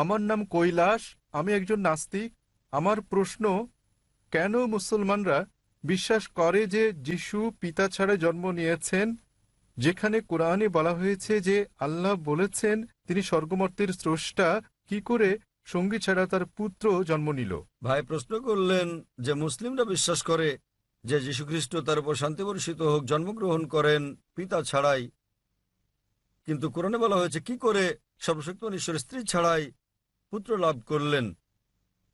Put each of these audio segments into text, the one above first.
আমার নাম কৈলাস, আমি একজন নাস্তিক। আমার প্রশ্ন, কেন মুসলমানরা বিশ্বাস করে যে যিশু পিতা ছাড়া জন্ম নিয়েছেন? যেখানে কোরআনে বলা হয়েছে যে আল্লাহ বলেছেন, তিনি স্বর্গমর্তের স্রষ্টা, কি করে সঙ্গী ছাড়া তার পুত্র জন্ম নিল? ভাই, প্রশ্ন করলেন যে মুসলিমরা বিশ্বাস করে যে যীশুখ্রিস্ট তার উপর শান্তি বর্ষিত হোক, জন্মগ্রহণ করেন পিতা ছাড়াই। কিন্তু কোরআনে বলা হয়েছে, কি করে সর্বশক্তিমান ঈশ্বর স্ত্রী ছাড়াই পুত্র লাভ করলেন।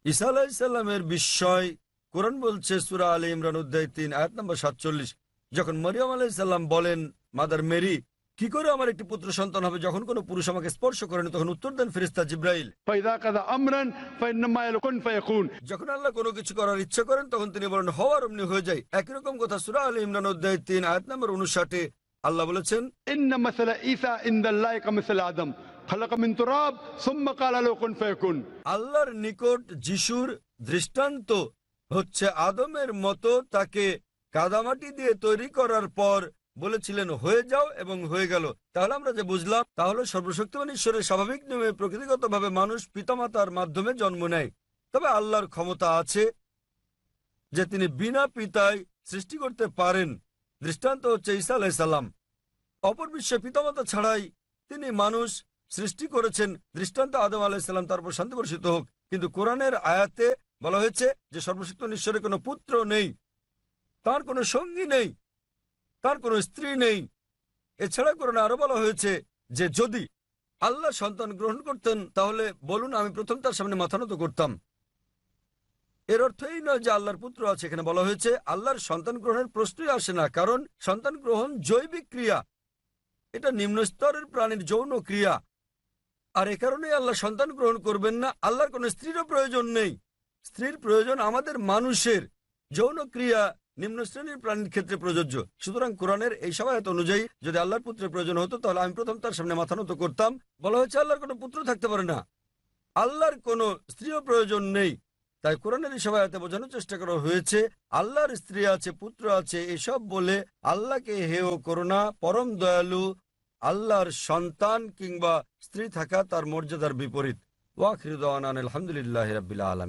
ঈসা আলাইসাল্লামের বিস্ময় কোরআন বলছে সুরা আলী ইমরান উদ্দাহ তিন আয়াত নম্বর সাতচল্লিশ যখন মরিয়াম আলাইসাল্লাম বলেন মাদার মেরি কি করে আমার একটি পুত্র সন্তান হবে? যখন কোন পুরুষ আমাকে স্পর্শ করেন তখন উত্তর দেন ফেরিস্তা জিব্রাইল। যখন আল্লাহ কোনো কিছু করার ইচ্ছা করেন তখন তিনি বলেন হওয়ার অমনি হয়ে যায় একই রকম কথা সুরা আলী ইমরান উদ্দাহ তিন আয়াত নম্বর উনষাটে আল্লাহ বলেছেন আদম। আল্লাহর নিকট যিশুর দৃষ্টান্ত হচ্ছে আদমের মতো তাকে কাদামাটি দিয়ে তৈরি করার পর বলেছিলেন, হয়ে যাও এবং হয়ে গেল। তাহলে আমরা যে বুঝলাম, তাহলে সর্বশক্তিমান ঈশ্বরের স্বাভাবিক নিয়মে প্রকৃতিগতভাবে মানুষ পিতামাতার মাধ্যমে জন্ম নেয়। তবে আল্লাহর ক্ষমতা আছে যে তিনি বিনা পিতায় সৃষ্টি করতে পারেন। দৃষ্টান্ত হচ্ছে ইসা আলাহিসাল্লাম অপর বিশ্বে পিতামাতা ছাড়াই তিনি মানুষ সৃষ্টি করেছেন দৃষ্টান্ত আদম আলাইসাল্লাম তার উপর শান্তি বর্ষিত হোক। কিন্তু কোরআনের আয়াতে বলা হয়েছে যে, সর্বশক্ত ঈশ্বরের কোনো পুত্র নেই, তার কোনো সঙ্গী নেই, তার কোনো স্ত্রী নেই। এছাড়া কোরআনে আরও বলা হয়েছে যে, যদি আল্লাহ সন্তান গ্রহণ করতেন, তাহলে বলুন আমি প্রথম তার সামনে মাথা নত করতাম। এর অর্থ এই নয় যে আল্লাহর পুত্র আছে। এখানে বলা হয়েছে, আল্লাহর সন্তান গ্রহণের প্রশ্নই আসে না, কারণ সন্তান গ্রহণ জৈবিক ক্রিয়া। এটা নিম্ন স্তরের প্রাণীর যৌন ক্রিয়া। আর এ কারণেই আল্লাহ সন্তান গ্রহণ করবেন না। আল্লাহর কোনো স্ত্রীরও প্রয়োজন নেই। স্ত্রীর প্রয়োজন আমাদের মানুষের। যৌন ক্রিয়া নিম্ন শ্রেণির প্রাণীর ক্ষেত্রে প্রযোজ্য। সুতরাং কোরআনের এই সবায়ত অনুযায়ী যদি আল্লাহর পুত্রের প্রয়োজন হতো, তাহলে আমি প্রথম তার সামনে মাথা নত করতাম। বলা হয়েছে, আল্লাহর কোনো পুত্র থাকতে পারে না। আল্লাহর কোনো স্ত্রীও প্রয়োজন নেই। তাই কোরআনের এই সবাইতে বোঝানোর চেষ্টা করা হয়েছে, আল্লাহর স্ত্রী আছে, পুত্র আছে, এসব বলে আল্লাহকে হেয় করো না, পরম দয়ালু আল্লাহর সন্তান কিংবা স্ত্রী থাকা তার মর্যাদার বিপরীত। ওয়াখির আলহামদুলিল্লাহ রাবিল আলম